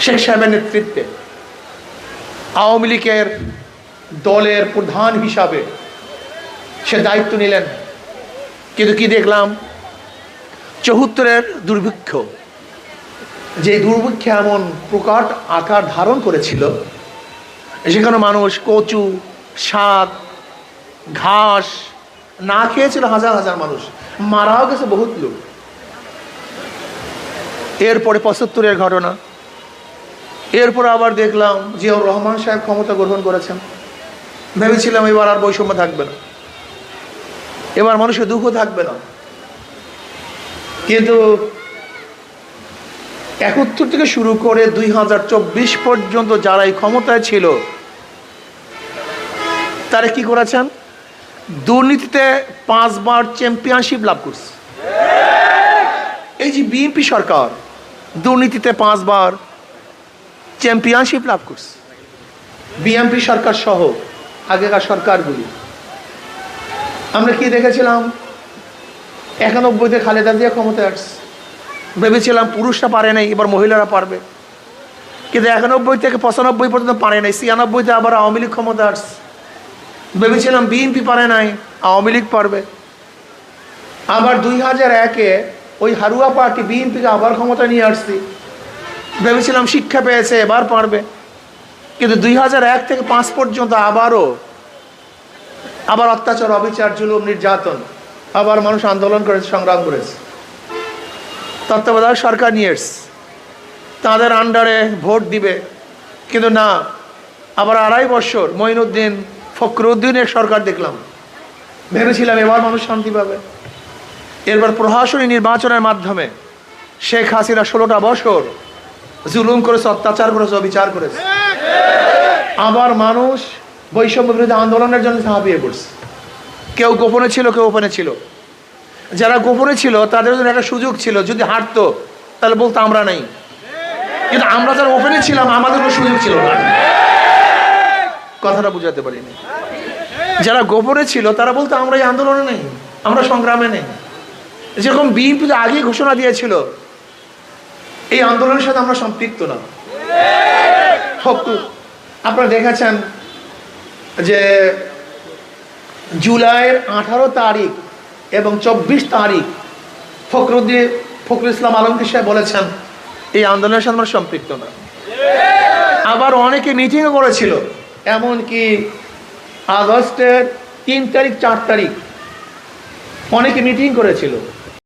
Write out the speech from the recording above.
শেখ সাহেবের নেতৃত্বে। আওয়ামী লীগের দলের প্রধান হিসাবে সে দায়িত্ব নিলেন। কিন্তু কি দেখলাম? চৌহত্তরের দুর্ভিক্ষ। যে দুর্ভিক্ষ এমন প্রকাট আকার ধারণ করেছিল, সেখানে মানুষ কচু, শাক, ঘাস না খেয়েছিল হাজার হাজার মানুষ। মারাও গেছে বহুত লোক। এরপরে পঁচাত্তরের ঘটনা। এরপর আবার দেখলাম জিয়াউর রহমান সাহেব ক্ষমতা গ্রহণ করেছেন। ভেবেছিলাম এবার আর বৈষম্য থাকবে না। এবার মানুষের দুঃখ থাকবে না। কিন্তু একাত্তর থেকে শুরু করে দুই হাজার চব্বিশ পর্যন্ত যারা এই ক্ষমতায় ছিল, তারা কি করেছেন? দুর্নীতিতে পাঁচবার চ্যাম্পিয়নশিপ লাভ করছে। এই যে বিএনপি সরকার, দুর্নীতিতে পাঁচবার চ্যাম্পিয়নশিপ লাভ করছে। বিএনপি সরকার সহ আগেকার সরকারগুলি। আমরা কি দেখেছিলাম? একানব্বইতে খালেদা দিয়ে ক্ষমতায় আসছে। ভেবেছিলাম পুরুষরা পারে নাই, এবার মহিলারা পারবে। কিন্তু একানব্বই থেকে পঁচানব্বই পর্যন্ত পারে নাই, ছিয়ানব্বইতে আবার আওয়ামী লীগ ক্ষমতা আসছে। ভেবেছিলাম বিএনপি পারে নাই, আওয়ামী লীগ পারবে। আবার দুই হাজার একে ওই হারুয়া পার্টি বিএনপিকে আবার ক্ষমতা নিয়ে আসছি। ভেবেছিলাম শিক্ষা পেয়েছে, এবার পারবে। কিন্তু দুই হাজার এক থেকে পাঁচ পর্যন্ত আবারও, আবার অত্যাচার, অবিচার, জুলুম, নির্যাতন, আবার মানুষ আন্দোলন করেছে, সংগ্রাম করেছে। তত্ত্বাবধায়ক সরকার নিয়ে এসছে। তাদের আন্ডারে ভোট দিবে। কিন্তু না, আবার আড়াই বছর মঈনুদ্দিন ফখরুদ্দিনের সরকার দেখলাম। ভেবেছিলাম এবার মানুষ শান্তি পাবে। এরপর প্রশাসনী নির্বাচনের মাধ্যমে শেখ হাসিনা ষোলোটা বছর জুলুম করেছে, অত্যাচার করেছে, অবিচার করেছে। আবার মানুষ বৈষম্য বিরোধী আন্দোলনের জন্য ঝাঁপিয়ে পড়ছে। কেউ গোপনে ছিল, কেউ ওপেনে ছিল। যারা গোপনে ছিল, তাদের জন্য একটা সুযোগ ছিল, যদি হাঁটতো তাহলে বলতো আমরা নাই। কিন্তু আমরা যারা ওপেনে ছিলাম, আমাদের কোনো সুযোগ ছিল না। কথাটা বুঝাতে পারিনি। যারা গোপনে ছিল, তারা বলতো আমরা এই আন্দোলনে নেই, আমরা সংগ্রামে নেই। যেরকম বিএনপি আগে ঘোষণা দিয়েছিল এই আন্দোলনের সাথে আমরা সম্পৃক্ত না। আপনারা দেখেছেন যে জুলাইয়ের আঠারো তারিখ এবং চব্বিশ তারিখ ফখরুদ্দিন ফখরুল ইসলাম আলমকে সাহেব বলেছেন, এই আন্দোলনের সাথে আমরা সম্পৃক্ত না। আবার অনেকে মিটিংও করেছিল, এমনকি আগস্টের তিন তারিখ, চার তারিখ অনেকে মিটিং করেছিল।